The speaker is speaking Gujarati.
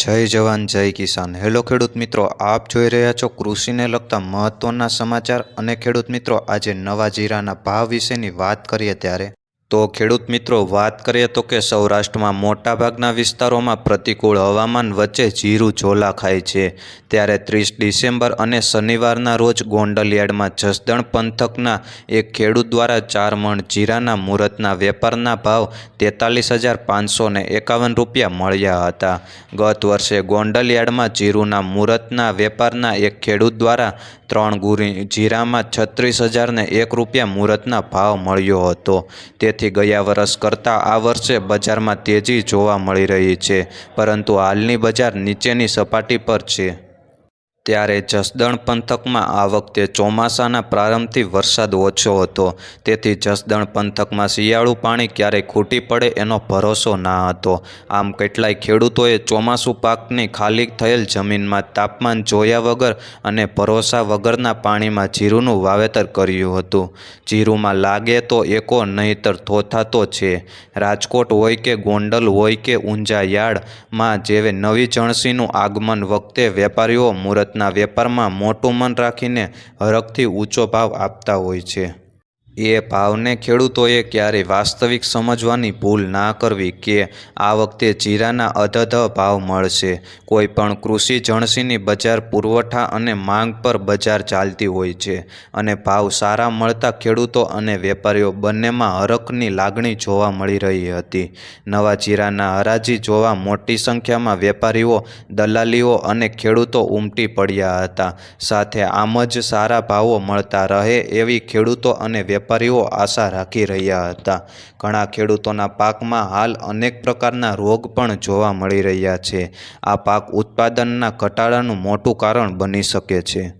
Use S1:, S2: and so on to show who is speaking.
S1: જય જવાન, જય કિસાન. હેલો ખેડૂત મિત્રો, આપ જોઈ રહ્યા છો કૃષિને લગતા મહત્ત્વના સમાચાર. અને ખેડૂત મિત્રો, આજે નવા જીરાના ભાવ વિશેની વાત કરીએ ત્યારે તો ખેડૂત મિત્રો, વાત કરીએ તો કે સૌરાષ્ટ્રમાં મોટાભાગના વિસ્તારોમાં પ્રતિકૂળ હવામાન વચ્ચે જીરું ઝોલા ખાય છે. ત્યારે ત્રીસ ડિસેમ્બર અને શનિવારના રોજ ગોંડલ જસદણ પંથકના એક ખેડૂત દ્વારા ચાર મણ જીરાના મુહૂર્તના વેપારના ભાવ તેતાલીસ હજાર પાંચસો એકાવન રૂપિયા મળ્યા હતા. ગત વર્ષે ગોંડલ યાર્ડમાં જીરુના મુહૂર્તના વેપારના એક ખેડૂત દ્વારા ત્રણ ગુરી જીરામાં છત્રીસ હજારને એક રૂપિયા મુહૂર્તના ભાવ મળ્યો હતો. તેથી ગયા વર્ષ કરતાં આ વર્ષે બજારમાં તેજી જોવા મળી રહી છે. પરંતુ હાલની બજાર નીચેની સપાટી પર છે. ત્યારે જસદણ પંથકમાં આ વખતે ચોમાસાના પ્રારંભથી વરસાદ ઓછો હતો. તેથી જસદણ પંથકમાં શિયાળુ પાણી ક્યારેય ખૂટી પડે એનો ભરોસો ના હતો. આમ કેટલાય ખેડૂતોએ ચોમાસું પાકની ખાલી થયેલ જમીનમાં તાપમાન જોયા વગર અને ભરોસા વગરના પાણીમાં જીરુંનું વાવેતર કર્યું હતું. જીરુંમાં લાગે તો એકો નહીતર થોથાતો છે. રાજકોટ હોય કે ગોંડલ હોય કે ઊંઝા યાર્ડમાં જેવે નવી જણસીનું આગમન વખતે વેપારીઓ મુહૂર્ત ના વેપારમાં મોટું મન રાખીને હરખથી ઊંચો ભાવ આપતા હોય છે. એ ભાવને ખેડૂતોએ ક્યારેય વાસ્તવિક સમજવાની ભૂલ ના કરવી કે આ વખતે જીરાના અધધ ભાવ મળશે. કોઈ પણ કૃષિ જણસીની બજાર પુરવઠા અને માંગ પર બજાર ચાલતી હોય છે અને ભાવ સારા મળતા ખેડૂતો અને વેપારીઓ બંનેમાં હરખની લાગણી જોવા મળી રહી હતી. નવા જીરાના હરાજી જોવા મોટી સંખ્યામાં વેપારીઓ, દલાલીઓ અને ખેડૂતો ઉમટી પડ્યા હતા. સાથે આમ જ સારા ભાવો મળતા રહે એવી ખેડૂતો અને વેપારીઓ આશા રાખી રહ્યા હતા. ઘણા ખેડૂતોના પાકમાં હાલ અનેક પ્રકારના રોગ પણ જોવા મળી રહ્યા છે. આ પાક ઉત્પાદનના ઘટાડાનું મોટું કારણ બની શકે છે.